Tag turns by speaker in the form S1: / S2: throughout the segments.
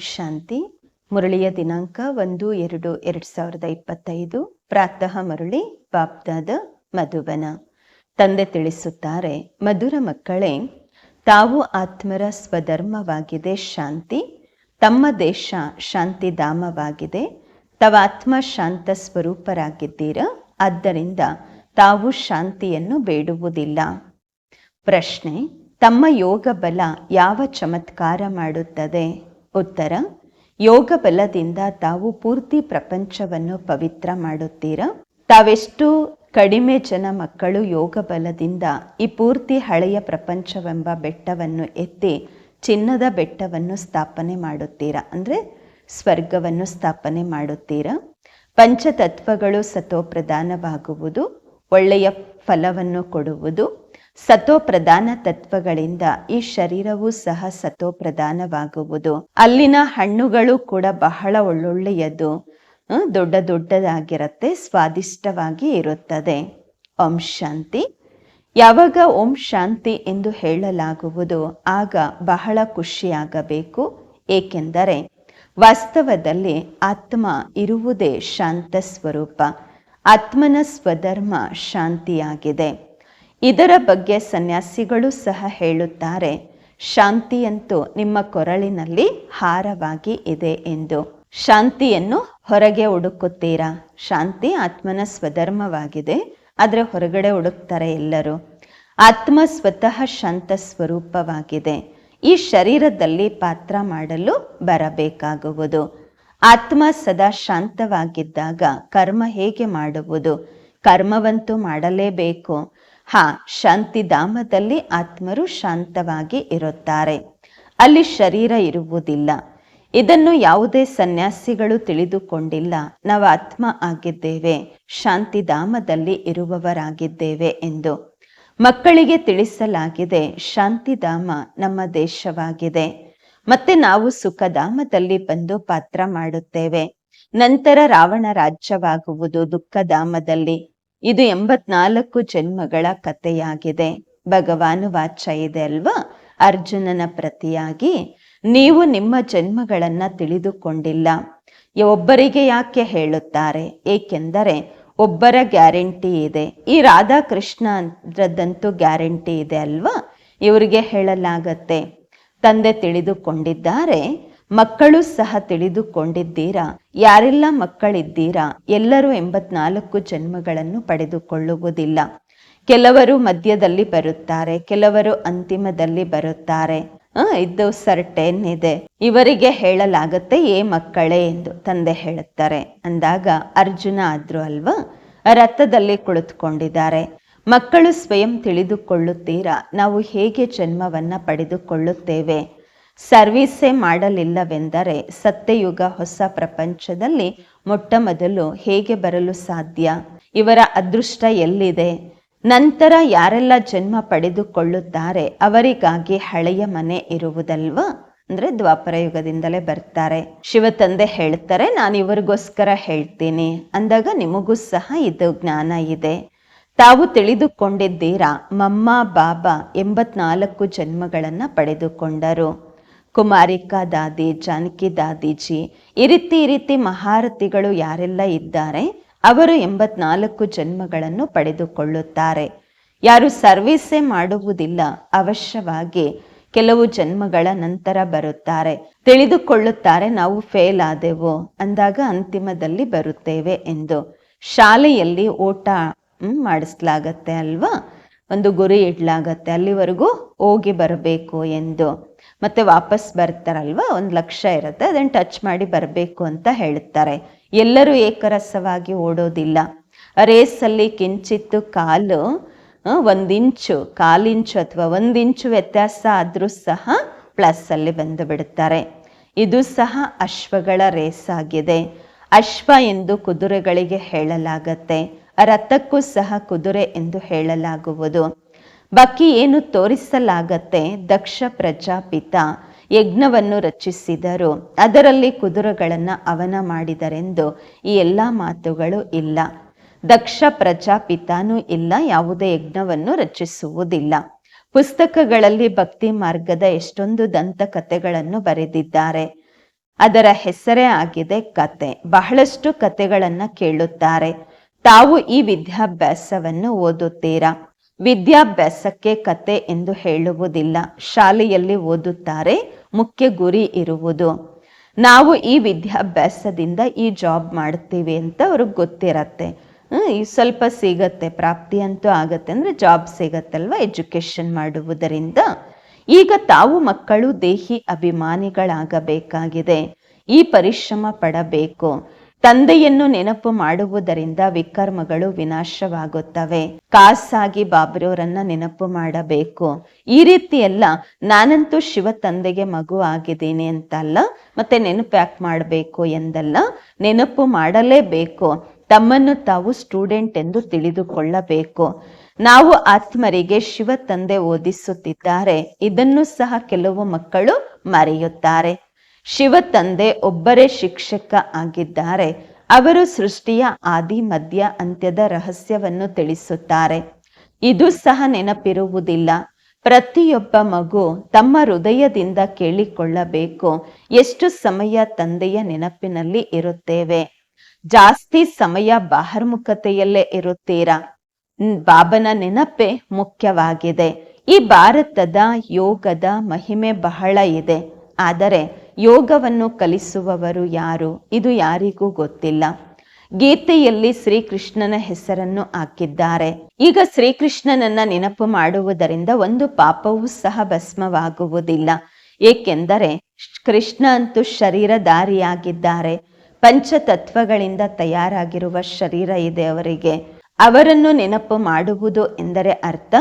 S1: ಶಾಂತಿ. ಮುರಳಿಯ ದಿನಾಂಕ ಒಂದು, ಎರಡು ಎರಡು ಸಾವಿರದ ಇಪ್ಪತ್ತೈದು. ಪ್ರಾತಃ ಮುರಳಿ ಬಾಬ್ದಾದ ಮಧುಬನ ತಂದೆ ತಿಳಿಸುತ್ತಾರೆ, ಮಧುರ ಮಕ್ಕಳೇ, ತಾವು ಆತ್ಮರ ಸ್ವಧರ್ಮವಾಗಿದೆ, ಶಾಂತಿ. ತಮ್ಮ ದೇಶ ಶಾಂತಿಧಾಮವಾಗಿದೆ. ತಾವು ಆತ್ಮ ಶಾಂತ ಸ್ವರೂಪರಾಗಿದ್ದೀರ? ಆದ್ದರಿಂದ ತಾವು ಶಾಂತಿಯನ್ನು ಬೇಡುವುದಿಲ್ಲ. ಪ್ರಶ್ನೆ, ತಮ್ಮ ಯೋಗ ಬಲ ಯಾವ ಚಮತ್ಕಾರ ಮಾಡುತ್ತದೆ? ಉತ್ತರ ಯೋಗ ಬಲದಿಂದ ತಾವು ಪೂರ್ತಿ ಪ್ರಪಂಚವನ್ನು ಪವಿತ್ರ ಮಾಡುತ್ತೀರಾ? ತಾವೆಷ್ಟು ಕಡಿಮೆ ಜನ ಮಕ್ಕಳು ಯೋಗ ಬಲದಿಂದ ಈ ಪೂರ್ತಿ ಹಳೆಯ ಪ್ರಪಂಚವೆಂಬ ಬೆಟ್ಟವನ್ನು ಎತ್ತಿ ಚಿನ್ನದ ಬೆಟ್ಟವನ್ನು ಸ್ಥಾಪನೆ ಮಾಡುತ್ತೀರಾ? ಅಂದರೆ ಸ್ವರ್ಗವನ್ನು ಸ್ಥಾಪನೆ ಮಾಡುತ್ತೀರಾ? ಪಂಚತತ್ವಗಳು ಸತೋಪ್ರಧಾನವಾಗುವುದು, ಒಳ್ಳೆಯ ಫಲವನ್ನು ಕೊಡುವುದು ಸತೋ ಪ್ರಧಾನ ತತ್ವಗಳಿಂದ ಈ ಶರೀರವೂ ಸಹ ಸತೋಪ್ರಧಾನವಾಗುವುದು ಅಲ್ಲಿನ ಹಣ್ಣುಗಳು ಕೂಡ ಬಹಳ ಒಳ್ಳೊಳ್ಳೆಯದು. ದೊಡ್ಡ ದೊಡ್ಡದಾಗಿರುತ್ತೆ, ಸ್ವಾದಿಷ್ಟವಾಗಿ ಇರುತ್ತದೆ. ಓಂ ಶಾಂತಿ. ಯಾವಾಗ ಓಂ ಶಾಂತಿ ಎಂದು ಹೇಳಲಾಗುವುದು, ಆಗ ಬಹಳ ಖುಷಿಯಾಗಬೇಕು. ಏಕೆಂದರೆ ವಾಸ್ತವದಲ್ಲಿ ಆತ್ಮ ಇರುವುದೇ ಶಾಂತ ಸ್ವರೂಪ. ಆತ್ಮನ ಸ್ವಧರ್ಮ ಶಾಂತಿಯಾಗಿದೆ. ಇದರ ಬಗ್ಗೆ ಸನ್ಯಾಸಿಗಳು ಸಹ ಹೇಳುತ್ತಾರೆ, ಶಾಂತಿಯಂತೂ ನಿಮ್ಮ ಕೊರಳಿನಲ್ಲಿ ಹಾರವಾಗಿ ಇದೆ ಎಂದು. ಶಾಂತಿಯನ್ನು ಹೊರಗೆ ಹುಡುಕುತ್ತೀರಾ? ಶಾಂತಿ ಆತ್ಮನ ಸ್ವಧರ್ಮವಾಗಿದೆ, ಆದರೆ ಹೊರಗಡೆ ಹುಡುಕ್ತಾರೆ ಎಲ್ಲರೂ. ಆತ್ಮ ಸ್ವತಃ ಶಾಂತ ಸ್ವರೂಪವಾಗಿದೆ. ಈ ಶರೀರದಲ್ಲಿ ಪಾತ್ರ ಮಾಡಲು ಬರಬೇಕಾಗುವುದು. ಆತ್ಮ ಸದಾ ಶಾಂತವಾಗಿದ್ದಾಗ ಕರ್ಮ ಹೇಗೆ ಮಾಡುವುದು? ಕರ್ಮವಂತೂ ಮಾಡಲೇಬೇಕು. ಹಾ ಶಾಂತಿಧಾಮದಲ್ಲಿ ಆತ್ಮರು ಶಾಂತವಾಗಿ ಇರುತ್ತಾರೆ. ಅಲ್ಲಿ ಶರೀರ ಇರುವುದಿಲ್ಲ. ಇದನ್ನು ಯಾವುದೇ ಸನ್ಯಾಸಿಗಳು ತಿಳಿದುಕೊಂಡಿಲ್ಲ. ನಾವು ಆತ್ಮ ಆಗಿದ್ದೇವೆ. ಶಾಂತಿಧಾಮದಲ್ಲಿ ಇರುವವರಾಗಿದ್ದೇವೆ ಎಂದು ಮಕ್ಕಳಿಗೆ ತಿಳಿಸಲಾಗಿದೆ. ಶಾಂತಿಧಾಮ ನಮ್ಮ ದೇಶವಾಗಿದೆ. ಮತ್ತೆ ನಾವು ಸುಖಧಾಮದಲ್ಲಿ ಬಂದು ಪಾತ್ರ ಮಾಡುತ್ತೇವೆ. ನಂತರ ರಾವಣ ರಾಜ್ಯವಾಗುವುದು ದುಃಖಧಾಮದಲ್ಲಿ ಇದು ಎಂಬತ್ನಾಲ್ಕು ಜನ್ಮಗಳ ಕಥೆಯಾಗಿದೆ. ಭಗವಾನ್ ವಾಚ ಇದೆ ಅಲ್ವಾ? ಅರ್ಜುನನ ಪ್ರತಿಯಾಗಿ ನೀವು ನಿಮ್ಮ ಜನ್ಮಗಳನ್ನ ತಿಳಿದುಕೊಂಡಿಲ್ಲ. ಒಬ್ಬರಿಗೆ ಯಾಕೆ ಹೇಳುತ್ತಾರೆ? ಏಕೆಂದರೆ ಒಬ್ಬರ ಗ್ಯಾರಂಟಿ ಇದೆ. ಈ ರಾಧಾಕೃಷ್ಣ ಅಂದ್ರದ್ದಂತೂ ಗ್ಯಾರಂಟಿ ಇದೆ ಅಲ್ವಾ? ಇವರಿಗೆ ಹೇಳಲಾಗತ್ತೆ. ತಂದೆ ತಿಳಿದುಕೊಂಡಿದ್ದಾರೆ ಮಕ್ಕಳು ಸಹ ತಿಳಿದುಕೊಂಡಿದ್ದೀರಾ? ಯಾರೆಲ್ಲ ಮಕ್ಕಳಿದ್ದೀರಾ? ಎಲ್ಲರೂ ಎಂಬತ್ನಾಲ್ಕು ಜನ್ಮಗಳನ್ನು ಪಡೆದುಕೊಳ್ಳುವುದಿಲ್ಲ. ಕೆಲವರು ಮಧ್ಯದಲ್ಲಿ ಬರುತ್ತಾರೆ, ಕೆಲವರು ಅಂತಿಮದಲ್ಲಿ ಬರುತ್ತಾರೆ. ಇದು ಸರ್ಟೇನ್ ಇದೆ ಇವರಿಗೆ ಹೇಳಲಾಗತ್ತೆ, ಏ ಮಕ್ಕಳೇ ಎಂದು ತಂದೆ ಹೇಳುತ್ತಾರೆ. ಅಂದಾಗ ಅರ್ಜುನ ಆದ್ರು ಅಲ್ವಾ? ರಥದಲ್ಲಿ ಕುಳಿತುಕೊಂಡಿದ್ದಾರೆ. ಮಕ್ಕಳು ಸ್ವಯಂ ತಿಳಿದುಕೊಳ್ಳುತ್ತೀರಾ? ನಾವು ಹೇಗೆ ಜನ್ಮವನ್ನ ಪಡೆದುಕೊಳ್ಳುತ್ತೇವೆ? ಸರ್ವೀಸೇ ಮಾಡಲಿಲ್ಲವೆಂದರೆ ಸತ್ಯಯುಗ ಹೊಸ ಪ್ರಪಂಚದಲ್ಲಿ ಮೊಟ್ಟ ಮೊದಲು ಹೇಗೆ ಬರಲು ಸಾಧ್ಯ? ಇವರ ಅದೃಷ್ಟ ಎಲ್ಲಿದೆ? ನಂತರ ಯಾರೆಲ್ಲ ಜನ್ಮ ಪಡೆದುಕೊಳ್ಳುತ್ತಾರೆ, ಅವರಿಗಾಗಿ ಹಳೆಯ ಮನೆ ಇರುವುದಲ್ವಾ? ಅಂದ್ರೆ ದ್ವಾಪರ ಯುಗದಿಂದಲೇ ಬರ್ತಾರೆ. ಶಿವ ತಂದೆ ಹೇಳ್ತಾರೆ, ನಾನು ಇವರಿಗೋಸ್ಕರ ಹೇಳ್ತೀನಿ. ಅಂದಾಗ ನಿಮಗೂ ಸಹ ಇದು ಜ್ಞಾನ ಇದೆ. ತಾವು ತಿಳಿದುಕೊಂಡಿದ್ದೀರಾ, ಮಮ್ಮ, ಬಾಬಾ ಎಂಬತ್ನಾಲ್ಕು ಜನ್ಮಗಳನ್ನ ಪಡೆದುಕೊಂಡರು. ಕುಮಾರಿಕಾ ದಾದಿ, ಜಾನಕಿ, ದಾದೀಜಿ, ಈ ರೀತಿ ಈ ರೀತಿ ಮಹಾರಥಿಗಳು ಯಾರೆಲ್ಲ ಇದ್ದಾರೆ, ಅವರು ಎಂಬತ್ನಾಲ್ಕು ಜನ್ಮಗಳನ್ನು ಪಡೆದುಕೊಳ್ಳುತ್ತಾರೆ. ಯಾರು ಸರ್ವೀಸೇ ಮಾಡುವುದಿಲ್ಲ, ಅವಶ್ಯವಾಗಿ ಕೆಲವು ಜನ್ಮಗಳ ನಂತರ ಬರುತ್ತಾರೆ. ತಿಳಿದುಕೊಳ್ಳುತ್ತಾರೆ, ನಾವು ಫೇಲ್ ಆದೆವು, ಅಂದಾಗ ಅಂತಿಮದಲ್ಲಿ ಬರುತ್ತೇವೆ ಎಂದು. ಶಾಲೆಯಲ್ಲಿ ಓಟ ಮಾಡಿಸ್ಲಾಗತ್ತೆ ಅಲ್ವಾ? ಒಂದು ಗುರಿ ಇಡ್ಲಾಗತ್ತೆ. ಅಲ್ಲಿವರೆಗೂ ಹೋಗಿ ಬರಬೇಕು ಎಂದು. ಮತ್ತೆ ವಾಪಸ್ ಬರ್ತಾರಲ್ವಾ? ಒಂದು ಲಕ್ಷ ಇರುತ್ತೆ. ಅದನ್ನು ಟಚ್ ಮಾಡಿ ಬರಬೇಕು ಅಂತ ಹೇಳುತ್ತಾರೆ ಎಲ್ಲರೂ ಏಕರಸವಾಗಿ ಓಡೋದಿಲ್ಲ. ರೇಸಲ್ಲಿ ಕಿಂಚಿತ್ತು ಕಾಲು ಒಂದಿಂಚು ಕಾಲಿಂಚು ಅಥವಾ ಒಂದಿಂಚು ವ್ಯತ್ಯಾಸ ಆದರೂ ಸಹ ಪ್ಲಸ್ ಅಲ್ಲಿ ಬಂದು ಬಿಡುತ್ತಾರೆ ಇದು ಸಹ ಅಶ್ವಗಳ ರೇಸ್ ಆಗಿದೆ. ಅಶ್ವ ಎಂದು ಕುದುರೆಗಳಿಗೆ ಹೇಳಲಾಗತ್ತೆ. ರಥಕ್ಕೂ ಸಹ ಕುದುರೆ ಎಂದು ಹೇಳಲಾಗುವುದು. ಬಾಕಿ ಏನು ತೋರಿಸಲಾಗತ್ತೆ? ದಕ್ಷ ಪ್ರಜಾಪಿತ ಯಜ್ಞವನ್ನು ರಚಿಸಿದರು. ಅದರಲ್ಲಿ ಕುದುರೆಗಳನ್ನು ಅವನ ಮಾಡಿದರೆಂದು ಈ ಎಲ್ಲ ಮಾತುಗಳು ಇಲ್ಲ. ದಕ್ಷ ಪ್ರಜಾಪಿತಾನೂ ಇಲ್ಲ, ಯಾವುದೇ ಯಜ್ಞವನ್ನು ರಚಿಸುವುದಿಲ್ಲ. ಪುಸ್ತಕಗಳಲ್ಲಿ ಭಕ್ತಿ ಮಾರ್ಗದ ಎಷ್ಟೊಂದು ದಂತಕಥೆಗಳನ್ನು ಬರೆದಿದ್ದಾರೆ. ಅದರ ಹೆಸರೇ ಆಗಿದೆ ಕತೆ. ಬಹಳಷ್ಟು ಕತೆಗಳನ್ನು ಕೇಳುತ್ತಾರೆ. ತಾವು ಈ ವಿದ್ಯಾಭ್ಯಾಸವನ್ನು ಓದುತ್ತೀರಾ? ವಿದ್ಯಾಭ್ಯಾಸಕ್ಕೆ ಕತೆ ಎಂದು ಹೇಳುವುದಿಲ್ಲ. ಶಾಲೆಯಲ್ಲಿ ಓದುತ್ತಾರೆ, ಮುಖ್ಯ ಗುರಿ ಇರುವುದು. ನಾವು ಈ ವಿದ್ಯಾಭ್ಯಾಸದಿಂದ ಈ ಜಾಬ್ ಮಾಡ್ತೀವಿ ಅಂತ ಅವ್ರಿಗೆ ಗೊತ್ತಿರತ್ತೆ. ಸ್ವಲ್ಪ ಸಿಗತ್ತೆ, ಪ್ರಾಪ್ತಿ ಅಂತೂ ಆಗತ್ತೆ. ಅಂದರೆ ಜಾಬ್ ಸಿಗತ್ತಲ್ವ ಎಜುಕೇಶನ್ ಮಾಡುವುದರಿಂದ? ಈಗ ತಾವು ಮಕ್ಕಳು ದೇಹಿ ಅಭಿಮಾನಿಗಳಾಗಬೇಕಾಗಿದೆ. ಈ ಪರಿಶ್ರಮ ಪಡಬೇಕು. ತಂದೆಯನ್ನು ನೆನಪು ಮಾಡುವುದರಿಂದ ವಿಕರ್ಮಗಳು ವಿನಾಶವಾಗುತ್ತವೆ. ಕಾಸಾಗಿ ಬಾಬ್ರೋರನ್ನ ನೆನಪು ಮಾಡಬೇಕು. ಈ ರೀತಿ ನಾನಂತೂ ಶಿವ ತಂದೆಗೆ ಮಗು ಆಗಿದ್ದೀನಿ ಅಂತಲ್ಲ, ಮತ್ತೆ ನೆನಪು ಯಾಕೆ ಮಾಡಬೇಕು ಎಂದಲ್ಲ, ನೆನಪು ಮಾಡಲೇಬೇಕು. ತಮ್ಮನ್ನು ತಾವು ಸ್ಟೂಡೆಂಟ್ ಎಂದು ತಿಳಿದುಕೊಳ್ಳಬೇಕು. ನಾವು ಆತ್ಮರಿಗೆ ಶಿವ ತಂದೆ ಓದಿಸುತ್ತಿದ್ದಾರೆ. ಇದನ್ನು ಸಹ ಕೆಲವು ಮಕ್ಕಳು ಮರೆಯುತ್ತಾರೆ. ಶಿವ ತಂದೆ ಒಬ್ಬರೇ ಶಿಕ್ಷಕ ಆಗಿದ್ದಾರೆ. ಅವರು ಸೃಷ್ಟಿಯ ಆದಿ, ಮಧ್ಯ, ಅಂತ್ಯದ ರಹಸ್ಯವನ್ನು ತಿಳಿಸುತ್ತಾರೆ. ಇದು ಸಹ ನೆನಪಿರುವುದಿಲ್ಲ. ಪ್ರತಿಯೊಬ್ಬ ಮಗು ತಮ್ಮ ಹೃದಯದಿಂದ ಕೇಳಿಕೊಳ್ಳಬೇಕು. ಎಷ್ಟು ಸಮಯ ತಂದೆಯ ನೆನಪಿನಲ್ಲಿ ಇರುತ್ತೇವೆ? ಜಾಸ್ತಿ ಸಮಯ ಬಾಹರ್ಮುಖತೆಯಲ್ಲೇ ಇರುತ್ತೀರಾ? ಬಾಬನ ನೆನಪೇ ಮುಖ್ಯವಾಗಿದೆ. ಈ ಭಾರತದ ಯೋಗದ ಮಹಿಮೆ ಬಹಳ ಇದೆ. ಆದರೆ ಯೋಗವನ್ನು ಕಲಿಸುವವರು ಯಾರು? ಇದು ಯಾರಿಗೂ ಗೊತ್ತಿಲ್ಲ. ಗೀತೆಯಲ್ಲಿ ಶ್ರೀಕೃಷ್ಣನ ಹೆಸರನ್ನು ಹಾಕಿದ್ದಾರೆ. ಈಗ ಶ್ರೀಕೃಷ್ಣನನ್ನ ನೆನಪು ಮಾಡುವುದರಿಂದ ಒಂದು ಪಾಪವೂ ಸಹ ಭಸ್ಮವಾಗುವುದಿಲ್ಲ. ಏಕೆಂದರೆ ಕೃಷ್ಣ ಅಂತೂ ಶರೀರಧಾರಿಯಾಗಿದ್ದಾರೆ. ಪಂಚತತ್ವಗಳಿಂದ ತಯಾರಾಗಿರುವ ಶರೀರ ಇದೆ ಅವರಿಗೆ. ಅವರನ್ನು ನೆನಪು ಮಾಡುವುದು ಎಂದರೆ ಅರ್ಥ,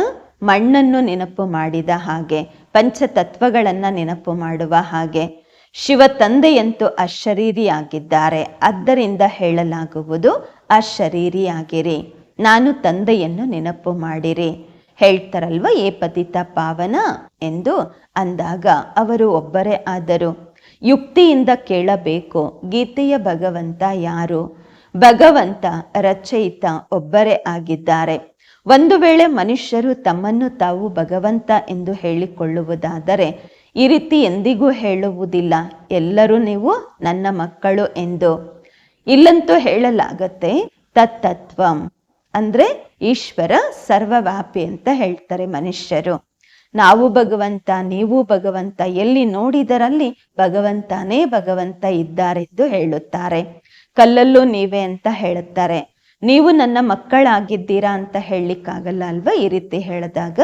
S1: ಮಣ್ಣನ್ನು ನೆನಪು ಮಾಡಿದ ಹಾಗೆ, ಪಂಚತತ್ವಗಳನ್ನು ನೆನಪು ಮಾಡುವ ಹಾಗೆ. ಶಿವ ತಂದೆಯಂತೂ ಅಶರೀರಿಯಾಗಿದ್ದಾರೆ. ಆದ್ದರಿಂದ ಹೇಳಲಾಗುವುದು, ಅಶರೀರಿಯಾಗಿರಿ. ನಾನು ತಂದೆಯನ್ನು ನೆನಪು ಮಾಡಿರಿ. ಹೇಳ್ತಾರಲ್ವ, ಏ ಪತಿತ ಪಾವನ ಎಂದು. ಅಂದಾಗ ಅವರು ಒಬ್ಬರೇ ಆದರು. ಯುಕ್ತಿಯಿಂದ ಕೇಳಬೇಕು, ಗೀತೆಯ ಭಗವಂತ ಯಾರು? ಭಗವಂತ, ರಚಯಿತ, ಒಬ್ಬರೇ ಆಗಿದ್ದಾರೆ. ಒಂದು ವೇಳೆ ಮನುಷ್ಯರು ತಮ್ಮನ್ನು ತಾವು ಭಗವಂತ ಎಂದು ಹೇಳಿಕೊಳ್ಳುವುದಾದರೆ ಈ ರೀತಿ ಎಂದಿಗೂ ಹೇಳುವುದಿಲ್ಲ. ಎಲ್ಲರೂ ನೀವು ನನ್ನ ಮಕ್ಕಳು ಎಂದು. ಇಲ್ಲಂತೂ ಹೇಳಲಾಗತ್ತೆ ತತ್ತತ್ವಂ. ಅಂದ್ರೆ ಈಶ್ವರ ಸರ್ವವ್ಯಾಪಿ ಅಂತ ಹೇಳ್ತಾರೆ ಮನುಷ್ಯರು. ನಾವು ಭಗವಂತ, ನೀವು ಭಗವಂತ, ಎಲ್ಲಿ ನೋಡಿದರಲ್ಲಿ ಭಗವಂತನೇ ಭಗವಂತ ಇದ್ದಾರೆಂದು ಹೇಳುತ್ತಾರೆ. ಕಲ್ಲಲ್ಲೂ ನೀವೇ ಅಂತ ಹೇಳುತ್ತಾರೆ. ನೀವು ನನ್ನ ಮಕ್ಕಳಾಗಿದ್ದೀರಾ ಅಂತ ಹೇಳಲಿಕ್ಕಾಗಲ್ಲ ಅಲ್ವಾ ಈ ರೀತಿ ಹೇಳಿದಾಗ?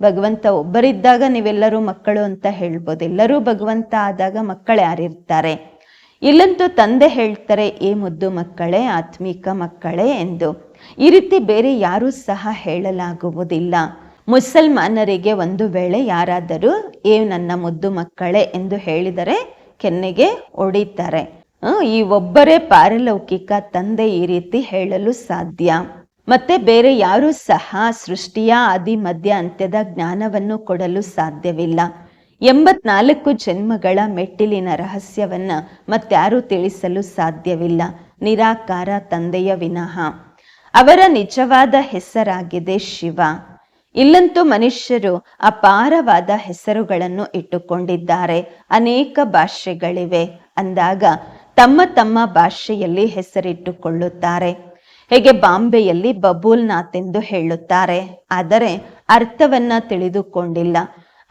S1: ಭಗವಂತ ಒಬ್ಬರಿದ್ದಾಗ ನೀವೆಲ್ಲರೂ ಮಕ್ಕಳು ಅಂತ ಹೇಳ್ಬೋದು. ಎಲ್ಲರೂ ಭಗವಂತ ಆದಾಗ ಮಕ್ಕಳು ಯಾರಿರ್ತಾರೆ? ಇಲ್ಲಂತೂ ತಂದೆ ಹೇಳ್ತಾರೆ, ಏ ಮುದ್ದು ಮಕ್ಕಳೇ, ಆತ್ಮಿಕ ಮಕ್ಕಳೇ ಎಂದು. ಈ ರೀತಿ ಬೇರೆ ಯಾರೂ ಸಹ ಹೇಳಲಾಗುವುದಿಲ್ಲ. ಮುಸಲ್ಮಾನರಿಗೆ ಒಂದು ವೇಳೆ ಯಾರಾದರೂ, ಏ ನನ್ನ ಮುದ್ದು ಮಕ್ಕಳೇ ಎಂದು ಹೇಳಿದರೆ ಕೆನ್ನೆಗೆ ಒಡೀತಾರೆ. ಈ ಒಬ್ಬರೇ ಪಾರಲೌಕಿಕ ತಂದೆ ಈ ರೀತಿ ಹೇಳಲು ಸಾಧ್ಯ. ಮತ್ತೆ ಬೇರೆ ಯಾರೂ ಸಹ ಸೃಷ್ಟಿಯ ಆದಿ, ಮಧ್ಯ, ಅಂತ್ಯದ ಜ್ಞಾನವನ್ನು ಕೊಡಲು ಸಾಧ್ಯವಿಲ್ಲ. ಎಂಬತ್ನಾಲ್ಕು ಜನ್ಮಗಳ ಮೆಟ್ಟಿಲಿನ ರಹಸ್ಯವನ್ನ ಮತ್ಯಾರೂ ತಿಳಿಸಲು ಸಾಧ್ಯವಿಲ್ಲ. ನಿರಾಕಾರ ತಂದೆಯ ವಿನಃ ಅವರ ನಿಜವಾದ ಹೆಸರಾಗಿದೆ ಶಿವ. ಇಲ್ಲಂತೂ ಮನುಷ್ಯರು ಅಪಾರವಾದ ಹೆಸರುಗಳನ್ನು ಇಟ್ಟುಕೊಂಡಿದ್ದಾರೆ. ಅನೇಕ ಭಾಷೆಗಳಿವೆ. ಅಂದಾಗ ತಮ್ಮ ತಮ್ಮ ಭಾಷೆಯಲ್ಲಿ ಹೆಸರಿಟ್ಟುಕೊಳ್ಳುತ್ತಾರೆ. ಹೇಗೆ ಬಾಂಬೆಯಲ್ಲಿ ಬಬೂಲ್ನಾಥ್ ಎಂದು ಹೇಳುತ್ತಾರೆ? ಆದರೆ ಅರ್ಥವನ್ನ ತಿಳಿದುಕೊಂಡಿಲ್ಲ.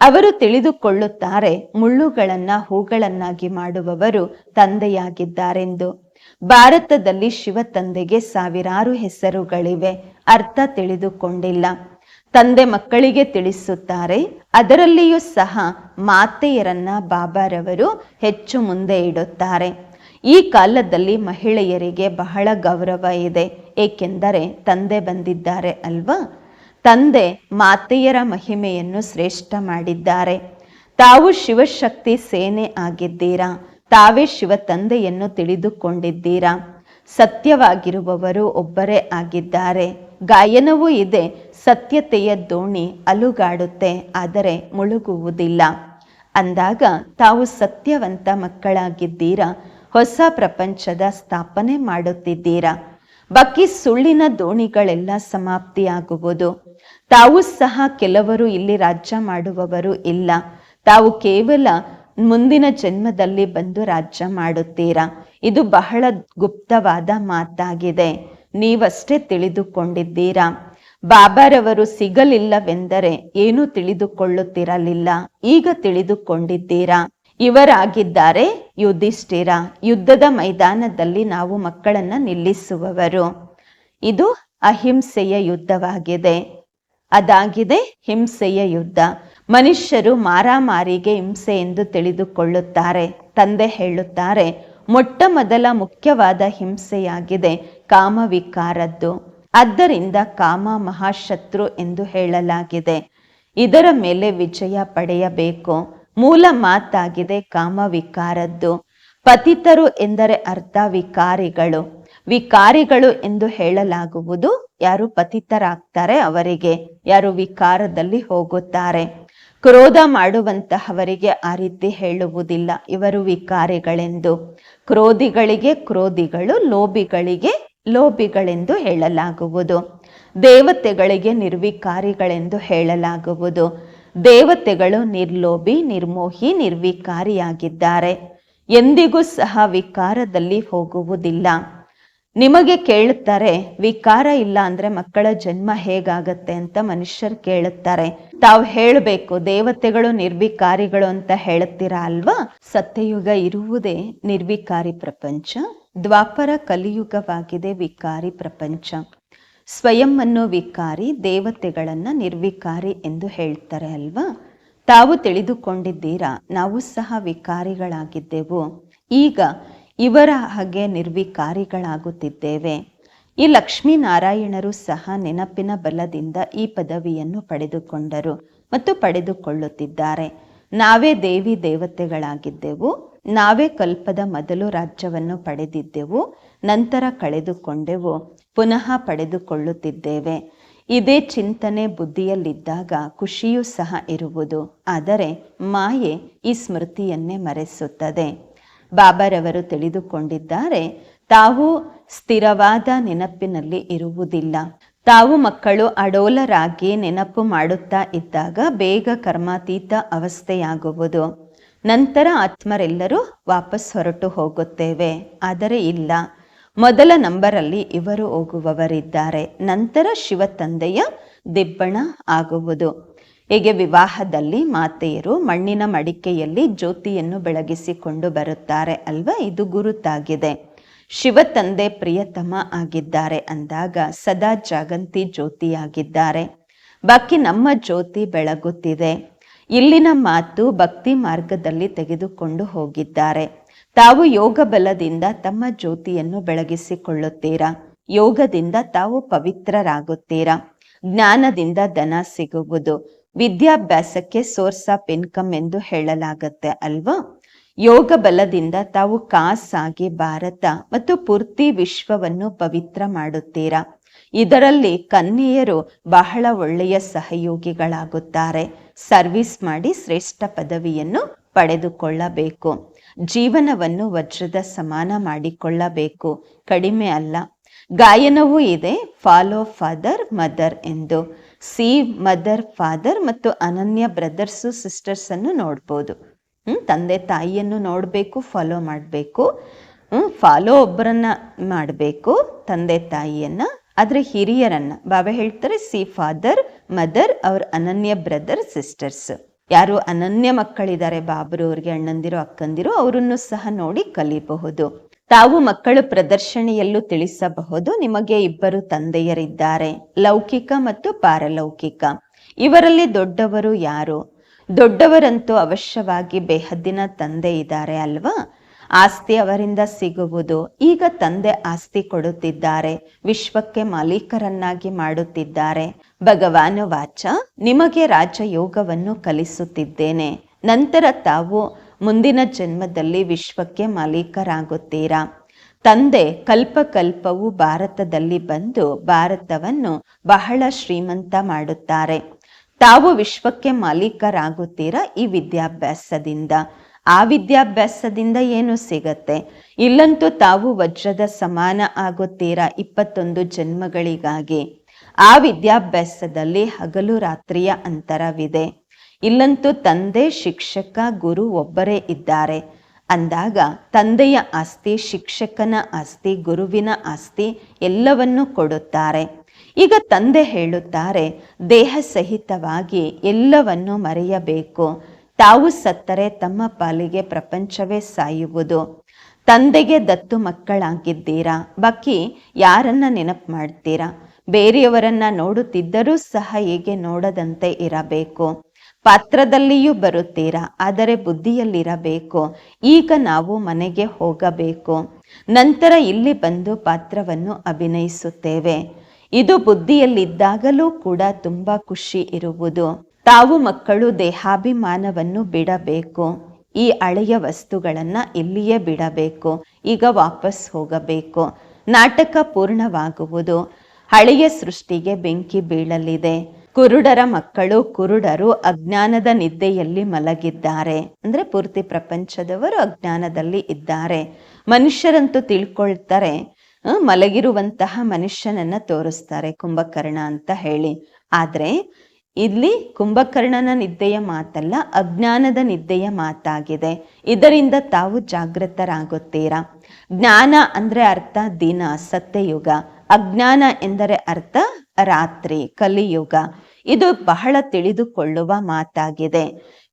S1: ಅವರು ತಿಳಿದುಕೊಳ್ಳುತ್ತಾರೆ, ಮುಳ್ಳುಗಳನ್ನ ಹೂಗಳನ್ನಾಗಿ ಮಾಡುವವರು ತಂದೆಯಾಗಿದ್ದಾರೆಂದು. ಭಾರತದಲ್ಲಿ ಶಿವ ತಂದೆಗೆ ಸಾವಿರಾರು ಹೆಸರುಗಳಿವೆ, ಅರ್ಥ ತಿಳಿದುಕೊಂಡಿಲ್ಲ. ತಂದೆ ಮಕ್ಕಳಿಗೆ ತಿಳಿಸುತ್ತಾರೆ, ಅದರಲ್ಲಿಯೂ ಸಹ ಮಾತೆಯರನ್ನ ಬಾಬಾರವರು ಹೆಚ್ಚು ಮುಂದೆ ಇಡುತ್ತಾರೆ. ಈ ಕಾಲದಲ್ಲಿ ಮಹಿಳೆಯರಿಗೆ ಬಹಳ ಗೌರವ ಇದೆ. ಏಕೆಂದರೆ ತಂದೆ ಬಂದಿದ್ದಾರೆ ಅಲ್ವಾ? ತಂದೆ ಮಾತೆಯರ ಮಹಿಮೆಯನ್ನು ಶ್ರೇಷ್ಠ ಮಾಡಿದ್ದಾರೆ. ತಾವು ಶಿವಶಕ್ತಿ ಸೇನೆ ಆಗಿದ್ದೀರಾ? ತಾವೇ ಶಿವ ತಂದೆಯನ್ನು ತಿಳಿದುಕೊಂಡಿದ್ದೀರಾ? ಸತ್ಯವಾಗಿರುವವರು ಒಬ್ಬರೇ ಆಗಿದ್ದಾರೆ. ಗಾಯನವೂ ಇದೆ. ಸತ್ಯತೆಯ ದೋಣಿ ಅಲುಗಾಡುತ್ತೆ, ಆದರೆ ಮುಳುಗುವುದಿಲ್ಲ. ಅಂದಾಗ ತಾವು ಸತ್ಯವಂತ ಮಕ್ಕಳಾಗಿದ್ದೀರಾ? ಹೊಸ ಪ್ರಪಂಚದ ಸ್ಥಾಪನೆ ಮಾಡುತ್ತಿದ್ದೀರಾ? ಬಕ್ಕಿ ಸುಳ್ಳಿನ ದೋಣಿಗಳೆಲ್ಲ ಸಮಾಪ್ತಿಯಾಗುವುದು. ತಾವು ಸಹ ಕೆಲವರು ಇಲ್ಲಿ ರಾಜ್ಯ ಮಾಡುವವರು ಇಲ್ಲ. ತಾವು ಕೇವಲ ಮುಂದಿನ ಜನ್ಮದಲ್ಲಿ ಬಂದು ರಾಜ್ಯ ಮಾಡುತ್ತೀರಾ? ಇದು ಬಹಳ ಗುಪ್ತವಾದ ಮಾತಾಗಿದೆ. ನೀವಷ್ಟೇ ತಿಳಿದುಕೊಂಡಿದ್ದೀರಾ? ಬಾಬಾರವರು ಸಿಗಲಿಲ್ಲವೆಂದರೆ ಏನೂ ತಿಳಿದುಕೊಳ್ಳುತ್ತಿರಲಿಲ್ಲ. ಈಗ ತಿಳಿದುಕೊಂಡಿದ್ದೀರಾ? ಇವರಾಗಿದ್ದಾರೆ ಯುಧಿಷ್ಠಿರ. ಯುದ್ಧದ ಮೈದಾನದಲ್ಲಿ ನಾವು ಮಕ್ಕಳನ್ನು ನಿಲ್ಲಿಸುವವರು. ಇದು ಅಹಿಂಸೆಯ ಯುದ್ಧವಾಗಿದೆ. ಅದಾಗಿದೆ ಹಿಂಸೆಯ ಯುದ್ಧ. ಮನುಷ್ಯರು ಮಾರಾಮಾರಿಗೆ ಹಿಂಸೆ ಎಂದು ತಿಳಿದುಕೊಳ್ಳುತ್ತಾರೆ. ತಂದೆ ಹೇಳುತ್ತಾರೆ, ಮೊಟ್ಟ ಮೊದಲ ಮುಖ್ಯವಾದ ಹಿಂಸೆಯಾಗಿದೆ ಕಾಮವಿಕಾರದ್ದು. ಆದ್ದರಿಂದ ಕಾಮ ಮಹಾಶತ್ರು ಎಂದು ಹೇಳಲಾಗಿದೆ. ಇದರ ಮೇಲೆ ವಿಜಯ ಪಡೆಯಬೇಕು. ಮೂಲ ಮಾತಾಗಿದೆ ಕಾಮವಿಕಾರದ್ದು. ಪತಿತರು ಎಂದರೆ ಅರ್ಥ ವಿಕಾರಿಗಳು. ವಿಕಾರಿಗಳು ಎಂದು ಹೇಳಲಾಗುವುದು. ಯಾರು ಪತಿತರಾಗ್ತಾರೆ ಅವರಿಗೆ, ಯಾರು ವಿಕಾರದಲ್ಲಿ ಹೋಗುತ್ತಾರೆ. ಕ್ರೋಧ ಮಾಡುವಂತಹವರಿಗೆ ಆ ರೀತಿ ಹೇಳುವುದಿಲ್ಲ. ಇವರು ವಿಕಾರಿಗಳೆಂದು. ಕ್ರೋಧಿಗಳಿಗೆ ಕ್ರೋಧಿಗಳು, ಲೋಭಿಗಳಿಗೆ ಲೋಭಿಗಳೆಂದು ಹೇಳಲಾಗುವುದು. ದೇವತೆಗಳಿಗೆ ನಿರ್ವಿಕಾರಿಗಳೆಂದು ಹೇಳಲಾಗುವುದು. ದೇವತೆಗಳು ನಿರ್ಲೋಭಿ, ನಿರ್ಮೋಹಿ, ನಿರ್ವಿಕಾರಿಯಾಗಿದ್ದಾರೆ. ಎಂದಿಗೂ ಸಹ ವಿಕಾರದಲ್ಲಿ ಹೋಗುವುದಿಲ್ಲ. ನಿಮಗೆ ಕೇಳುತ್ತಾರೆ, ವಿಕಾರ ಇಲ್ಲ ಅಂದ್ರೆ ಮಕ್ಕಳ ಜನ್ಮ ಹೇಗಾಗತ್ತೆ ಅಂತ ಮನುಷ್ಯರು ಕೇಳುತ್ತಾರೆ. ತಾವು ಹೇಳಬೇಕು, ದೇವತೆಗಳು ನಿರ್ವಿಕಾರಿಗಳು ಅಂತ ಹೇಳುತ್ತೀರಾ ಅಲ್ವಾ? ಸತ್ಯಯುಗ ಇರುವುದೇ ನಿರ್ವಿಕಾರಿ ಪ್ರಪಂಚ, ದ್ವಾಪರ ಕಲಿಯುಗವಾಗಿದೆ ವಿಕಾರಿ ಪ್ರಪಂಚ. ಸ್ವಯಂ ಅನ್ನು ವಿಕಾರಿ ದೇವತೆಗಳನ್ನು ನಿರ್ವಿಕಾರಿ ಎಂದು ಹೇಳ್ತಾರೆ ಅಲ್ವಾ? ತಾವು ತಿಳಿದುಕೊಂಡಿದ್ದೀರಾ, ನಾವು ಸಹ ವಿಕಾರಿಗಳಾಗಿದ್ದೆವು. ಈಗ ಇವರ ಹಾಗೆ ನಿರ್ವಿಕಾರಿಗಳಾಗುತ್ತಿದ್ದೇವೆ. ಈ ಲಕ್ಷ್ಮೀನಾರಾಯಣರು ಸಹ ನೆನಪಿನ ಬಲದಿಂದ ಈ ಪದವಿಯನ್ನು ಪಡೆದುಕೊಂಡರು ಮತ್ತು ಪಡೆದುಕೊಳ್ಳುತ್ತಿದ್ದಾರೆ. ನಾವೇ ದೇವಿ ದೇವತೆಗಳಾಗಿದ್ದೆವು, ನಾವೇ ಕಲ್ಪದ ಮೊದಲು ರಾಜ್ಯವನ್ನು ಪಡೆದಿದ್ದೆವು, ನಂತರ ಕಳೆದುಕೊಂಡೆವು. ಪುನಃ ಪಡೆದುಕೊಳ್ಳುತ್ತಿದ್ದೇವೆ. ಇದೇ ಚಿಂತನೆ ಬುದ್ಧಿಯಲ್ಲಿದ್ದಾಗ ಖುಷಿಯೂ ಸಹ ಇರುವುದು. ಆದರೆ ಮಾಯೆ ಈ ಸ್ಮೃತಿಯನ್ನೇ ಮರೆಸುತ್ತದೆ. ಬಾಬಾರವರು ತಿಳಿದುಕೊಂಡಿದ್ದಾರೆ, ತಾವು ಸ್ಥಿರವಾದ ನೆನಪಿನಲ್ಲಿ ಇರುವುದಿಲ್ಲ. ತಾವು ಮಕ್ಕಳು ಅಡೋಲರಾಗಿ ನೆನಪು ಮಾಡುತ್ತಾ ಇದ್ದಾಗ ಬೇಗ ಕರ್ಮಾತೀತ ಅವಸ್ಥೆಯಾಗುವುದು. ನಂತರ ಆತ್ಮರೆಲ್ಲರೂ ವಾಪಸ್ ಹೊರಟು ಹೋಗುತ್ತೇವೆ. ಆದರೆ ಇಲ್ಲ. ಮೊದಲ ನಂಬರಲ್ಲಿ ಇವರು ಹೋಗುವವರಿದ್ದಾರೆ. ನಂತರ ಶಿವ ತಂದೆಯ ದಿಬ್ಬಣ ಆಗುವುದು. ಹೀಗೆ ವಿವಾಹದಲ್ಲಿ ಮಾತೆಯರು ಮಣ್ಣಿನ ಮಡಿಕೆಯಲ್ಲಿ ಜ್ಯೋತಿಯನ್ನು ಬೆಳಗಿಸಿಕೊಂಡು ಬರುತ್ತಾರೆ ಅಲ್ವಾ? ಇದು ಗುರುತಾಗಿದೆ. ಶಿವ ತಂದೆ ಪ್ರಿಯತಮ ಆಗಿದ್ದಾರೆ ಅಂದಾಗ ಸದಾ ಜಾಗಂತಿ ಜ್ಯೋತಿಯಾಗಿದ್ದಾರೆ. ಬಾಕಿ ನಮ್ಮ ಜ್ಯೋತಿ ಬೆಳಗುತ್ತಿದೆ. ಇಲ್ಲಿನ ಮಾತು ಭಕ್ತಿ ಮಾರ್ಗದಲ್ಲಿ ತೆಗೆದುಕೊಂಡು ಹೋಗಿದ್ದಾರೆ. ತಾವು ಯೋಗ ಬಲದಿಂದ ತಮ್ಮ ಜ್ಯೋತಿಯನ್ನು ಬೆಳಗಿಸಿಕೊಳ್ಳುತ್ತೀರಾ? ಯೋಗದಿಂದ ತಾವು ಪವಿತ್ರರಾಗುತ್ತೀರಾ? ಜ್ಞಾನದಿಂದ ಧನ ಸಿಗುವುದು. ವಿದ್ಯಾಭ್ಯಾಸಕ್ಕೆ ಸೋರ್ಸ್ ಆಫ್ ಇನ್ಕಮ್ ಎಂದು ಹೇಳಲಾಗುತ್ತೆ ಅಲ್ವಾ? ಯೋಗ ಬಲದಿಂದ ತಾವು ಕಾಸಾಗಿ ಭಾರತ ಮತ್ತು ಪೂರ್ತಿ ವಿಶ್ವವನ್ನು ಪವಿತ್ರ ಮಾಡುತ್ತೀರಾ? ಇದರಲ್ಲಿ ಕನ್ನಿಯರು ಬಹಳ ಒಳ್ಳೆಯ ಸಹಯೋಗಿಗಳಾಗುತ್ತಾರೆ. ಸರ್ವಿಸ್ ಮಾಡಿ ಶ್ರೇಷ್ಠ ಪದವಿಯನ್ನು ಪಡೆದುಕೊಳ್ಳಬೇಕು. ಜೀವನವನ್ನು ವಜ್ರದ ಸಮಾನ ಮಾಡಿಕೊಳ್ಳಬೇಕು. ಕಡಿಮೆ ಅಲ್ಲ. ಗಾಯನವೂ ಇದೆ. ಫಾಲೋ ಫಾದರ್ ಮದರ್ ಎಂದು. ಸಿ ಮದರ್ ಫಾದರ್ ಮತ್ತು ಅನನ್ಯ ಬ್ರದರ್ಸು ಸಿಸ್ಟರ್ಸ್ ಅನ್ನು ನೋಡ್ಬೋದು. ಹ್ಮ್, ತಂದೆ ತಾಯಿಯನ್ನು ನೋಡಬೇಕು ಫಾಲೋ ಮಾಡಬೇಕು. ಫಾಲೋ ಒಬ್ಬರನ್ನ ಮಾಡಬೇಕು, ತಂದೆ ತಾಯಿಯನ್ನ. ಆದ್ರೆ ಹಿರಿಯರನ್ನ. ಬಾಬಾ ಹೇಳ್ತಾರೆ ಸಿ ಫಾದರ್ ಮದರ್ ಅವ್ರ ಅನನ್ಯ ಬ್ರದರ್ ಸಿಸ್ಟರ್ಸ್ ಯಾರು ಅನನ್ಯ ಮಕ್ಕಳಿದ್ದಾರೆ ಬಾಬರು ಅವ್ರಿಗೆ ಅಣ್ಣಂದಿರು, ಅಕ್ಕಂದಿರು, ಅವರನ್ನು ಸಹ ನೋಡಿ ಕಲಿಬಹುದು. ತಾವು ಮಕ್ಕಳು ಪ್ರದರ್ಶನಿಯಲ್ಲೂ ತಿಳಿಸಬಹುದು. ನಿಮಗೆ ಇಬ್ಬರು ತಂದೆಯರಿದ್ದಾರೆ, ಲೌಕಿಕ ಮತ್ತು ಪಾರಲೌಕಿಕ. ಇವರಲ್ಲಿ ದೊಡ್ಡವರು ಯಾರು? ದೊಡ್ಡವರಂತೂ ಅವಶ್ಯವಾಗಿ ಬೇಹದ್ದಿನ ತಂದೆ ಇದ್ದಾರೆ ಅಲ್ವಾ? ಆಸ್ತಿ ಅವರಿಂದ ಸಿಗುವುದು. ಈಗ ತಂದೆ ಆಸ್ತಿ ಕೊಡುತ್ತಿದ್ದಾರೆ. ವಿಶ್ವಕ್ಕೆ ಮಾಲೀಕರನ್ನಾಗಿ ಮಾಡುತ್ತಿದ್ದಾರೆ. ಭಗವಾನ ವಾಚ, ನಿಮಗೆ ರಾಜಯೋಗವನ್ನು ಕಲಿಸುತ್ತಿದ್ದೇನೆ. ನಂತರ ತಾವು ಮುಂದಿನ ಜನ್ಮದಲ್ಲಿ ವಿಶ್ವಕ್ಕೆ ಮಾಲೀಕರಾಗುತ್ತೀರಾ? ತಂದೆ, ಕಲ್ಪಕಲ್ಪವು ಭಾರತದಲ್ಲಿ ಬಂದು ಭಾರತವನ್ನು ಬಹಳ ಶ್ರೀಮಂತ ಮಾಡುತ್ತಾರೆ. ತಾವು ವಿಶ್ವಕ್ಕೆ ಮಾಲೀಕರಾಗುತ್ತೀರಾ ಈ ವಿದ್ಯಾಭ್ಯಾಸದಿಂದ? ಆ ವಿದ್ಯಾಭ್ಯಾಸದಿಂದ ಏನು ಸಿಗತ್ತೆ? ಇಲ್ಲಂತೂ ತಾವು ವಜ್ರದ ಸಮಾನ ಆಗುತ್ತೀರಾ ಇಪ್ಪತ್ತೊಂದು ಜನ್ಮಗಳಿಗಾಗಿ? ಆ ವಿದ್ಯಾಭ್ಯಾಸದಲ್ಲಿ ಹಗಲು ರಾತ್ರಿಯ ಅಂತರವಿದೆ. ಇಲ್ಲಂತೂ ತಂದೆ, ಶಿಕ್ಷಕ, ಗುರು ಒಬ್ಬರೇ ಇದ್ದಾರೆ. ಅಂದಾಗ ತಂದೆಯ ಆಸ್ತಿ, ಶಿಕ್ಷಕನ ಆಸ್ತಿ, ಗುರುವಿನ ಆಸ್ತಿ ಎಲ್ಲವನ್ನೂ ಕೊಡುತ್ತಾರೆ. ಈಗ ತಂದೆ ಹೇಳುತ್ತಾರೆ, ದೇಹ ಸಹಿತವಾಗಿ ಎಲ್ಲವನ್ನು ಮರೆಯಬೇಕು. ತಾವು ಸತ್ತರೆ ತಮ್ಮ ಪಾಲಿಗೆ ಪ್ರಪಂಚವೇ ಸಾಯುವುದು. ತಂದೆಗೆ ದತ್ತು ಮಕ್ಕಳಾಗಿದ್ದೀರಾ? ಬಾಕಿ ಯಾರನ್ನ ನೆನಪು ಮಾಡ್ತೀರಾ? ಬೇರೆಯವರನ್ನ ನೋಡುತ್ತಿದ್ದರೂ ಸಹ ಹೀಗೆ ನೋಡದಂತೆ ಇರಬೇಕು. ಪಾತ್ರದಲ್ಲಿಯೂ ಬರುತ್ತೀರಾ? ಆದರೆ ಬುದ್ಧಿಯಲ್ಲಿರಬೇಕು. ಈಗ ನಾವು ಮನೆಗೆ ಹೋಗಬೇಕು. ನಂತರ ಇಲ್ಲಿ ಬಂದು ಪಾತ್ರವನ್ನು ಅಭಿನಯಿಸುತ್ತೇವೆ. ಇದು ಬುದ್ಧಿಯಲ್ಲಿದ್ದಾಗಲೂ ಕೂಡ ತುಂಬಾ ಖುಷಿ ಇರುವುದು. ತಾವು ಮಕ್ಕಳು ದೇಹಾಭಿಮಾನವನ್ನು ಬಿಡಬೇಕು. ಈ ಹಳೆಯ ವಸ್ತುಗಳನ್ನು ಇಲ್ಲಿಯೇ ಬಿಡಬೇಕು. ಈಗ ವಾಪಸ್ ಹೋಗಬೇಕು. ನಾಟಕ ಪೂರ್ಣವಾಗುವುದು. ಹಳೆಯ ಸೃಷ್ಟಿಗೆ ಬೆಂಕಿ ಬೀಳಲಿದೆ. ಕುರುಡರ ಮಕ್ಕಳು ಕುರುಡರು ಅಜ್ಞಾನದ ನಿದ್ದೆಯಲ್ಲಿ ಮಲಗಿದ್ದಾರೆ. ಅಂದ್ರೆ ಪೂರ್ತಿ ಪ್ರಪಂಚದವರು ಅಜ್ಞಾನದಲ್ಲಿ ಇದ್ದಾರೆ. ಮನುಷ್ಯರಂತೂ ತಿಳ್ಕೊಳ್ತಾರೆ. ಮಲಗಿರುವಂತಹ ಮನುಷ್ಯನನ್ನ ತೋರಿಸ್ತಾರೆ ಕುಂಭಕರ್ಣ ಅಂತ ಹೇಳಿ. ಆದ್ರೆ ಇಲ್ಲಿ ಕುಂಭಕರ್ಣನ ನಿದ್ದೆಯ ಮಾತಲ್ಲ, ಅಜ್ಞಾನದ ನಿದ್ದೆಯ ಮಾತಾಗಿದೆ. ಇದರಿಂದ ತಾವು ಜಾಗೃತರಾಗುತ್ತೀರಾ? ಜ್ಞಾನ ಅಂದ್ರೆ ಅರ್ಥ, ದಿನ, ಸತ್ಯಯುಗ. ಅಜ್ಞಾನ ಎಂದರೆ ಅರ್ಥ, ರಾತ್ರಿ, ಕಲಿಯುಗ. ಇದು ಬಹಳ ತಿಳಿದುಕೊಳ್ಳುವ ಮಾತಾಗಿದೆ.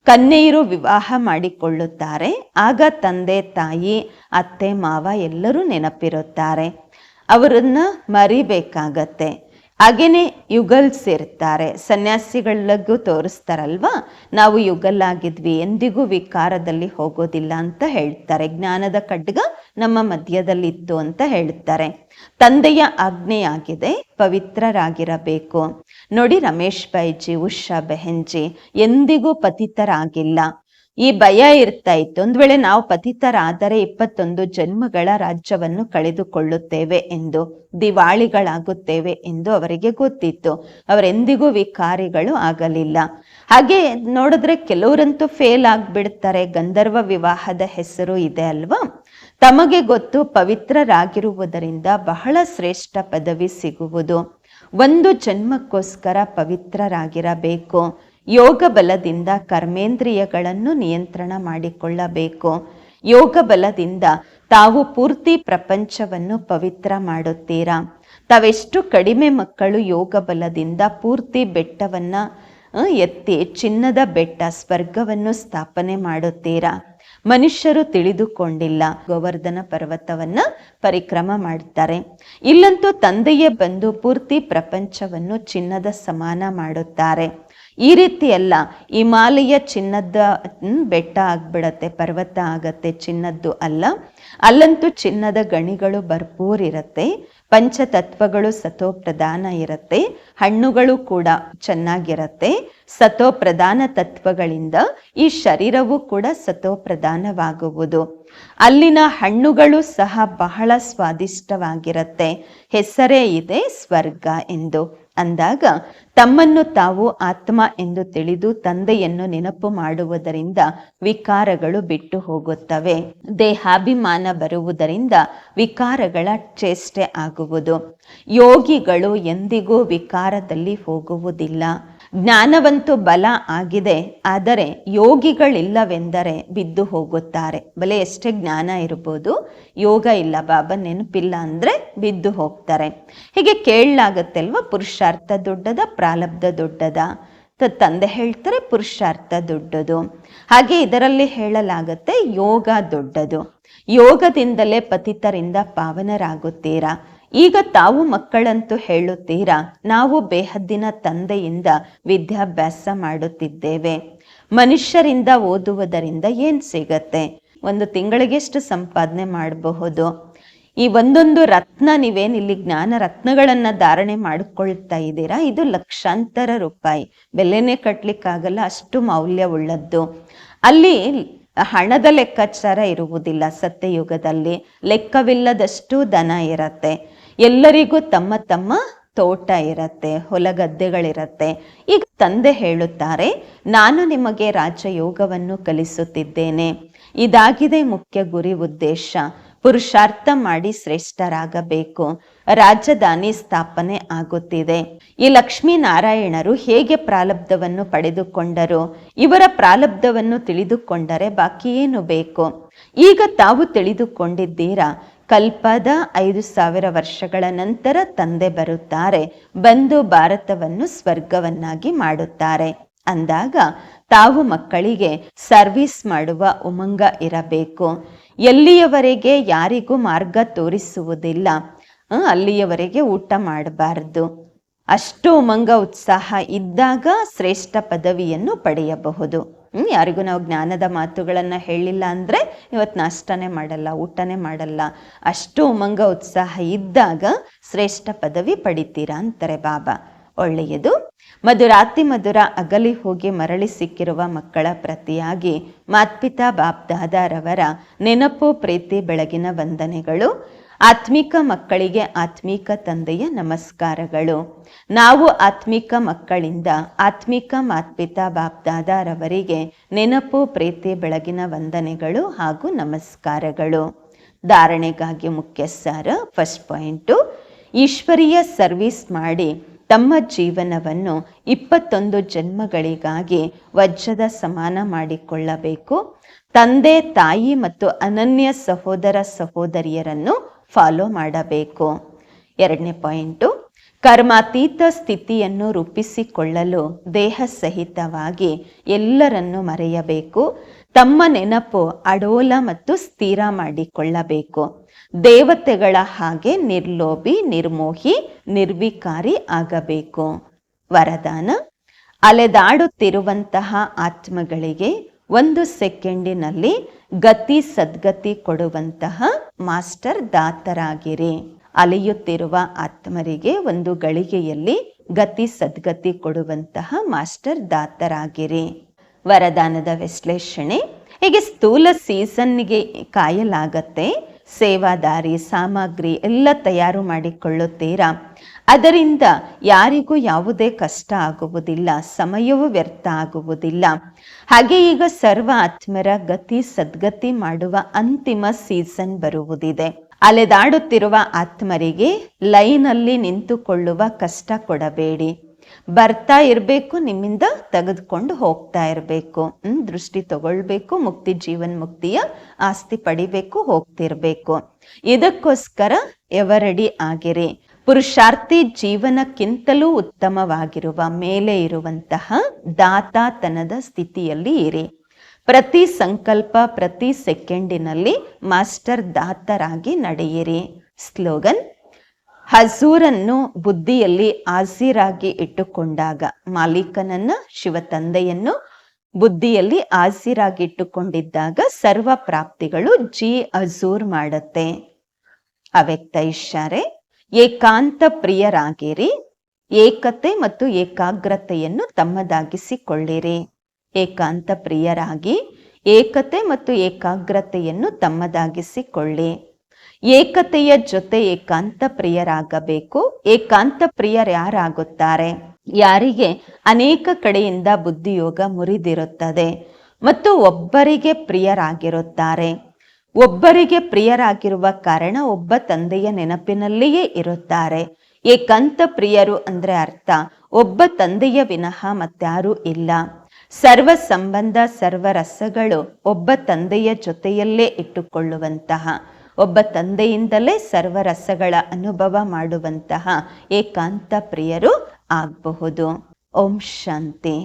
S1: ಕನ್ಯೆಯರು ವಿವಾಹ ಮಾಡಿಕೊಳ್ಳುತ್ತಾರೆ, ಆಗ ತಂದೆ, ತಾಯಿ, ಅತ್ತೆ, ಮಾವ ಎಲ್ಲರೂ ನೆನಪಿರುತ್ತಾರೆ. ಅವರನ್ನ ಮರಿಬೇಕಾಗತ್ತೆ. ಹಾಗೇನೆ ಯುಗಲ್ ಇರ್ತಾರೆ ಸನ್ಯಾಸಿಗಳಿಗೂ ತೋರಿಸ್ತಾರಲ್ವಾ? ನಾವು ಯುಗಲ್ ಆಗಿದ್ವಿ, ಎಂದಿಗೂ ವಿಕಾರದಲ್ಲಿ ಹೋಗೋದಿಲ್ಲ ಅಂತ ಹೇಳ್ತಾರೆ. ಜ್ಞಾನದ ಖಡ್ಗ ನಮ್ಮ ಮಧ್ಯದಲ್ಲಿತ್ತು ಅಂತ ಹೇಳ್ತಾರೆ. ತಂದೆಯ ಆಜ್ಞೆಯಾಗಿದೆ ಪವಿತ್ರರಾಗಿರಬೇಕು. ನೋಡಿ ರಮೇಶ್ ಬೈಜಿ, ಉಷಾ ಬೆಹೆಂಜಿ ಎಂದಿಗೂ ಪತಿತರಾಗಿಲ್ಲ. ಈ ಭಯ ಇರ್ತಾ ಇತ್ತು ಒಂದ್ ವೇಳೆ ನಾವು ಪತಿತರಾದರೆ ಇಪ್ಪತ್ತೊಂದು ಜನ್ಮಗಳ ರಾಜ್ಯವನ್ನು ಕಳೆದುಕೊಳ್ಳುತ್ತೇವೆ ಎಂದು, ದಿವಾಳಿಗಳಾಗುತ್ತೇವೆ ಎಂದು ಅವರಿಗೆ ಗೊತ್ತಿತ್ತು. ಅವರೆಂದಿಗೂ ವಿಕಾರಿಗಳು ಆಗಲಿಲ್ಲ. ಹಾಗೆ ನೋಡಿದ್ರೆ ಕೆಲವರಂತೂ ಫೇಲ್ ಆಗ್ಬಿಡ್ತಾರೆ. ಗಂಧರ್ವ ವಿವಾಹದ ಹೆಸರು ಇದೆ ಅಲ್ವಾ? ತಮಗೆ ಗೊತ್ತು, ಪವಿತ್ರರಾಗಿರುವುದರಿಂದ ಬಹಳ ಶ್ರೇಷ್ಠ ಪದವಿ ಸಿಗುವುದು. ಒಂದು ಜನ್ಮಕ್ಕೋಸ್ಕರ ಪವಿತ್ರರಾಗಿರಬೇಕು. ಯೋಗ ಬಲದಿಂದ ಕರ್ಮೇಂದ್ರಿಯಗಳನ್ನು ನಿಯಂತ್ರಣ ಮಾಡಿಕೊಳ್ಳಬೇಕು. ಯೋಗ ಬಲದಿಂದ ತಾವು ಪೂರ್ತಿ ಪ್ರಪಂಚವನ್ನು ಪವಿತ್ರ ಮಾಡುತ್ತೀರಾ? ತಾವೆಷ್ಟು ಕಡಿಮೆ ಮಕ್ಕಳು ಯೋಗ ಬಲದಿಂದ ಪೂರ್ತಿ ಬೆಟ್ಟವನ್ನು ಎತ್ತಿ, ಚಿನ್ನದ ಬೆಟ್ಟ, ಸ್ವರ್ಗವನ್ನು ಸ್ಥಾಪನೆ ಮಾಡುತ್ತೀರಾ? ಮನುಷ್ಯರು ತಿಳಿದುಕೊಂಡಿಲ್ಲ. ಗೋವರ್ಧನ ಪರ್ವತವನ್ನ ಪರಿಕ್ರಮ ಮಾಡ್ತಾರೆ ಇಲ್ಲಂತೂ ತಂದೆಯೇ ಬಂದು ಪೂರ್ತಿ ಪ್ರಪಂಚವನ್ನು ಚಿನ್ನದ ಸಮಾನ ಮಾಡುತ್ತಾರೆ. ಈ ರೀತಿ ಅಲ್ಲ ಹಿಮಾಲಯ ಚಿನ್ನದ ಬೆಟ್ಟ ಆಗ್ಬಿಡತ್ತೆ, ಪರ್ವತ ಆಗತ್ತೆ, ಚಿನ್ನದ್ದು ಅಲ್ಲ. ಅಲ್ಲಂತೂ ಚಿನ್ನದ ಗಣಿಗಳು ಭರ್ಪೂರ್ ಇರತ್ತೆ. ಪಂಚತತ್ವಗಳು ಸತೋ ಪ್ರಧಾನ ಇರತ್ತೆ, ಹಣ್ಣುಗಳು ಕೂಡ ಚೆನ್ನಾಗಿರತ್ತೆ. ಸತೋ ಪ್ರಧಾನ ತತ್ವಗಳಿಂದ ಈ ಶರೀರವು ಕೂಡ ಸತೋ ಪ್ರಧಾನವಾಗುವುದು ಅಲ್ಲಿನ ಹಣ್ಣುಗಳು ಸಹ ಬಹಳ ಸ್ವಾದಿಷ್ಟವಾಗಿರುತ್ತೆ. ಹೆಸರೇ ಇದೆ ಸ್ವರ್ಗ ಎಂದು. ಅಂದಾಗ ತಮ್ಮನ್ನು ತಾವು ಆತ್ಮ ಎಂದು ತಿಳಿದು ತಂದೆಯನ್ನು ನೆನಪು ಮಾಡುವುದರಿಂದ ವಿಕಾರಗಳು ಬಿಟ್ಟು ಹೋಗುತ್ತವೆ. ದೇಹಾಭಿಮಾನ ಬರುವುದರಿಂದ ವಿಕಾರಗಳ ಚೇಷ್ಟೆ ಆಗುವುದು. ಯೋಗಿಗಳು ಎಂದಿಗೂ ವಿಕಾರದಲ್ಲಿ ಹೋಗುವುದಿಲ್ಲ. ಜ್ಞಾನವಂತೂ ಬಲ ಆಗಿದೆ, ಆದರೆ ಯೋಗಿಗಳಿಲ್ಲವೆಂದರೆ ಬಿದ್ದು ಹೋಗುತ್ತಾರೆ. ಬಲೆ ಎಷ್ಟೇ ಜ್ಞಾನ ಇರ್ಬೋದು, ಯೋಗ ಇಲ್ಲ, ಬಾಬಾ ನೆನಪಿಲ್ಲ ಅಂದ್ರೆ ಬಿದ್ದು ಹೋಗ್ತಾರೆ. ಹೀಗೆ ಕೇಳಲಾಗತ್ತೆ ಅಲ್ವಾ ಪುರುಷಾರ್ಥ ದೊಡ್ಡದ, ಪ್ರಾಲಬ್ಧ ದೊಡ್ಡದ? ತಂದೆ ಹೇಳ್ತಾರೆ, ಪುರುಷಾರ್ಥ ದೊಡ್ಡದು. ಹಾಗೆ ಇದರಲ್ಲಿ ಹೇಳಲಾಗತ್ತೆ, ಯೋಗ ದೊಡ್ಡದು. ಯೋಗದಿಂದಲೇ ಪತಿತರಿಂದ ಪಾವನರಾಗುತ್ತೀರಾ? ಈಗ ತಾವು ಮಕ್ಕಳಂತೂ ಹೇಳುತ್ತೀರಾ? ನಾವು ಬೇಹದ್ದಿನ ತಂದೆಯಿಂದ ವಿದ್ಯಾಭ್ಯಾಸ ಮಾಡುತ್ತಿದ್ದೇವೆ. ಮನುಷ್ಯರಿಂದ ಓದುವುದರಿಂದ ಏನ್ ಸಿಗತ್ತೆ? ಒಂದು ತಿಂಗಳಿಗೆ ಎಷ್ಟು ಸಂಪಾದನೆ ಮಾಡಬಹುದು? ಈ ಒಂದೊಂದು ರತ್ನ ನೀವೇನು ಇಲ್ಲಿ ಜ್ಞಾನ ರತ್ನಗಳನ್ನ ಧಾರಣೆ ಮಾಡಿಕೊಳ್ತಾ ಇದ್ದೀರಾ? ಇದು ಲಕ್ಷಾಂತರ ರೂಪಾಯಿ. ಬೆಲೆನೇ ಕಟ್ಲಿಕ್ಕಾಗಲ್ಲ, ಅಷ್ಟು ಮೌಲ್ಯ ಉಳ್ಳದ್ದು. ಅಲ್ಲಿ ಹಣದ ಲೆಕ್ಕಾಚಾರ ಇರುವುದಿಲ್ಲ ಸತ್ಯಯುಗದಲ್ಲಿ. ಲೆಕ್ಕವಿಲ್ಲದಷ್ಟು ದನ ಇರತ್ತೆ. ಎಲ್ಲರಿಗೂ ತಮ್ಮ ತಮ್ಮ ತೋಟ ಇರತ್ತೆ ಹೊಲಗದ್ದೆಗಳಿರತ್ತೆ ಈಗ ತಂದೆ ಹೇಳುತ್ತಾರೆ, ನಾನು ನಿಮಗೆ ರಾಜಯೋಗವನ್ನು ಕಲಿಸುತ್ತಿದ್ದೇನೆ. ಇದಾಗಿದೆ ಮುಖ್ಯ ಗುರಿ ಉದ್ದೇಶ. ಪುರುಷಾರ್ಥ ಮಾಡಿ ಶ್ರೇಷ್ಠರಾಗಬೇಕು. ರಾಜಧಾನಿ ಸ್ಥಾಪನೆ ಆಗುತ್ತಿದೆ. ಈ ಲಕ್ಷ್ಮೀನಾರಾಯಣರು ಹೇಗೆ ಪ್ರಾಲಬ್ಧವನ್ನು ಪಡೆದುಕೊಂಡರು? ಇವರ ಪ್ರಾಲಬ್ಧವನ್ನು ತಿಳಿದುಕೊಂಡರೆ ಬಾಕಿ ಏನು ಬೇಕು? ಈಗ ತಾವು ತಿಳಿದುಕೊಂಡಿದ್ದೀರಾ? ಕಲ್ಪದ ಐದು ಸಾವಿರ ವರ್ಷಗಳ ನಂತರ ತಂದೆ ಬರುತ್ತಾರೆ. ಬಂದು ಭಾರತವನ್ನು ಸ್ವರ್ಗವನ್ನಾಗಿ ಮಾಡುತ್ತಾರೆ. ಅಂದಾಗ ತಾವು ಮಕ್ಕಳಿಗೆ ಸರ್ವಿಸ್ ಮಾಡುವ ಉಮಂಗ ಇರಬೇಕು. ಎಲ್ಲಿಯವರೆಗೆ ಯಾರಿಗೂ ಮಾರ್ಗ ತೋರಿಸುವುದಿಲ್ಲ. ಅಲ್ಲಿಯವರೆಗೆ ಊಟ ಮಾಡಬಾರದು. ಅಷ್ಟು ಉಮಂಗ ಉತ್ಸಾಹ ಇದ್ದಾಗ ಶ್ರೇಷ್ಠ ಪದವಿಯನ್ನು ಪಡೆಯಬಹುದು. ಹ್ಮ್, ಯಾರಿಗೂ ನಾವು ಜ್ಞಾನದ ಮಾತುಗಳನ್ನು ಹೇಳಿಲ್ಲ ಅಂದರೆ ಇವತ್ತು ನಾಷ್ಟನೇ ಮಾಡಲ್ಲ ಊಟನೇ ಮಾಡಲ್ಲ. ಅಷ್ಟು ಉಮಂಗ ಉತ್ಸಾಹ ಇದ್ದಾಗ ಶ್ರೇಷ್ಠ ಪದವಿ ಪಡಿತೀರಾ ಅಂತಾರೆ ಬಾಬಾ. ಒಳ್ಳೆಯದು. ಮಧುರಾತಿ ಮಧುರ ಅಗಲಿ ಹೋಗಿ ಮರಳಿ ಸಿಕ್ಕಿರುವ ಮಕ್ಕಳ ಪ್ರತಿಯಾಗಿ ಮಾತ್ಪಿತಾ ಬಾಪ್ತಾದರವರ ನೆನಪು ಪ್ರೀತಿ ಬೆಳಗಿನ ವಂದನೆಗಳು ಆತ್ಮಿಕ ಮಕ್ಕಳಿಗೆ ಆತ್ಮಿಕ ತಂದೆಯ ನಮಸ್ಕಾರಗಳು. ನಾವು ಆತ್ಮಿಕ ಮಕ್ಕಳಿಂದ ಆತ್ಮಿಕ ಮಾತ್ಪಿತಾ ಬಾಪ್ದಾದಾರವರಿಗೆ ನೆನಪು, ಪ್ರೀತಿ, ಬೆಳಗಿನ ವಂದನೆಗಳು ಹಾಗೂ ನಮಸ್ಕಾರಗಳು. ಧಾರಣೆಗಾಗಿ ಮುಖ್ಯ ಸಾರ ಫಸ್ಟ್ ಪಾಯಿಂಟು, ಈಶ್ವರೀಯ ಸರ್ವಿಸ್ ಮಾಡಿ ತಮ್ಮ ಜೀವನವನ್ನು ಇಪ್ಪತ್ತೊಂದು ಜನ್ಮಗಳಿಗಾಗಿ ವಜ್ರದ ಸಮಾನ ಮಾಡಿಕೊಳ್ಳಬೇಕು. ತಂದೆ, ತಾಯಿ ಮತ್ತು ಅನನ್ಯ ಸಹೋದರ ಸಹೋದರಿಯರನ್ನು ಫಾಲೋ ಮಾಡಬೇಕು. ಎರಡನೇ ಪಾಯಿಂಟು, ಕರ್ಮಾತೀತ ಸ್ಥಿತಿಯನ್ನು ರೂಪಿಸಿಕೊಳ್ಳಲು ದೇಹ ಸಹಿತವಾಗಿ ಎಲ್ಲರನ್ನು ಮರೆಯಬೇಕು. ತಮ್ಮ ನೆನಪು ಅಡೋಲ ಮತ್ತು ಸ್ಥಿರ ಮಾಡಿಕೊಳ್ಳಬೇಕು. ದೇವತೆಗಳ ಹಾಗೆ ನಿರ್ಲೋಭಿ, ನಿರ್ಮೋಹಿ, ನಿರ್ವಿಕಾರಿ ಆಗಬೇಕು. ವರದಾನ, ಅಲೆದಾಡುತ್ತಿರುವಂತಹ ಆತ್ಮಗಳಿಗೆ ಒಂದು ಸೆಕೆಂಡಿನಲ್ಲಿ ಗತಿ ಸದ್ಗತಿ ಕೊಡುವಂತಹ ಮಾಸ್ಟರ್ ದಾತರಾಗಿರಿ. ಅಲೆಯುತ್ತಿರುವ ಆತ್ಮರಿಗೆ ಒಂದು ಗಳಿಗೆಯಲ್ಲಿ ಗತಿ ಸದ್ಗತಿ ಕೊಡುವಂತಹ ಮಾಸ್ಟರ್ ದಾತರಾಗಿರಿ. ವರದಾನದ ವಿಶ್ಲೇಷಣೆ, ಹೀಗೆ ಸ್ಥೂಲ ಸೀಸನ್ಗೆ ಕಾಯಲಾಗತ್ತೆ. ಸೇವಾದಾರಿ, ಸಾಮಗ್ರಿ ಎಲ್ಲ ತಯಾರು ಮಾಡಿಕೊಳ್ಳುತ್ತೀರಾ? ಅದರಿಂದ ಯಾರಿಗೂ ಯಾವುದೇ ಕಷ್ಟ ಆಗುವುದಿಲ್ಲ, ಸಮಯವೂ ವ್ಯರ್ಥ ಆಗುವುದಿಲ್ಲ. ಹಾಗೆ ಈಗ ಸರ್ವ ಆತ್ಮರ ಗತಿ ಸದ್ಗತಿ ಮಾಡುವ ಅಂತಿಮ ಸೀಸನ್ ಬರುವುದಿದೆ. ಅಲೆದಾಡುತ್ತಿರುವ ಆತ್ಮರಿಗೆ ಲೈನಲ್ಲಿ ನಿಂತುಕೊಳ್ಳುವ ಕಷ್ಟ ಕೊಡಬೇಡಿ. ಬರ್ತಾ ಇರಬೇಕು, ನಿಮ್ಮಿಂದ ತೆಗೆದುಕೊಂಡು ಹೋಗ್ತಾ ಇರಬೇಕು. ದೃಷ್ಟಿ ತಗೊಳ್ಬೇಕು, ಮುಕ್ತಿ ಜೀವನ್ ಮುಕ್ತಿಯ ಆಸ್ತಿ ಪಡಿಬೇಕು, ಹೋಗ್ತಿರ್ಬೇಕು. ಇದಕ್ಕೋಸ್ಕರ ಎವರಡಿ ಆಗಿರಿ. ಪುರುಷಾರ್ಥಿ ಜೀವನಕ್ಕಿಂತಲೂ ಉತ್ತಮವಾಗಿರುವ ಮೇಲೆ ಇರುವಂತಹ ದಾತಾತನದ ಸ್ಥಿತಿಯಲ್ಲಿ ಇರಿ. ಪ್ರತಿ ಸಂಕಲ್ಪ, ಪ್ರತಿ ಸೆಕೆಂಡಿನಲ್ಲಿ ಮಾಸ್ಟರ್ ದಾತರಾಗಿ ನಡೆಯಿರಿ. ಸ್ಲೋಗನ್ ಹಸೂರನ್ನು ಬುದ್ಧಿಯಲ್ಲಿ ಆಸಿರಾಗಿ ಇಟ್ಟುಕೊಂಡಾಗ ಮಾಲೀಕನನ್ನ ಶಿವ ತಂದೆಯನ್ನು ಬುದ್ಧಿಯಲ್ಲಿ ಆಸಿರಾಗಿ ಇಟ್ಟುಕೊಂಡಿದ್ದಾಗ ಸರ್ವ ಪ್ರಾಪ್ತಿಗಳು ಜಿ ಅಜೂರ್ ಮಾಡುತ್ತೆ. ಅವ್ಯಕ್ತ ಇಶಾರೆ ಏಕಾಂತ ಪ್ರಿಯರಾಗಿರಿ. ಏಕತೆ ಮತ್ತು ಏಕಾಗ್ರತೆಯನ್ನು ತಮ್ಮದಾಗಿಸಿಕೊಳ್ಳಿರಿ. ಏಕಾಂತ ಪ್ರಿಯರಾಗಿ, ಏಕತೆ ಮತ್ತು ಏಕಾಗ್ರತೆಯನ್ನು ತಮ್ಮದಾಗಿಸಿಕೊಳ್ಳಿ. ಏಕತೆಯ ಜೊತೆ ಏಕಾಂತ ಪ್ರಿಯರಾಗಬೇಕು. ಏಕಾಂತ ಪ್ರಿಯರ್ಯಾರಾಗುತ್ತಾರೆ ಯಾರಿಗೆ? ಅನೇಕ ಕಡೆಯಿಂದ ಬುದ್ಧಿಯೋಗ ಮುರಿದಿರುತ್ತದೆ. ಮತ್ತು ಒಬ್ಬರಿಗೆ ಪ್ರಿಯರಾಗಿರುತ್ತಾರೆ. ಒಬ್ಬರಿಗೆ ಪ್ರಿಯರಾಗಿರುವ ಕಾರಣ ಒಬ್ಬ ತಂದೆಯ ನೆನಪಿನಲ್ಲಿಯೇ ಇರುತ್ತಾರೆ. ಏಕಾಂತ ಪ್ರಿಯರು ಅಂದ್ರೆ ಅರ್ಥ, ಒಬ್ಬ ತಂದೆಯ ವಿನಃ ಮತ್ಯಾರೂ ಇಲ್ಲ. ಸರ್ವ ಸಂಬಂಧ, ಸರ್ವ ರಸಗಳು ಒಬ್ಬ ತಂದೆಯ ಜೊತೆಯಲ್ಲೇ ಇಟ್ಟುಕೊಳ್ಳುವಂತಹ, ಒಬ್ಬ ತಂದೆಯಿಂದಲೇ ಸರ್ವ ರಸಗಳ ಅನುಭವ ಮಾಡುವಂತಹ ಏಕಾಂತ ಪ್ರಿಯರು ಆಗಬಹುದು. ಓಂ ಶಾಂತಿ.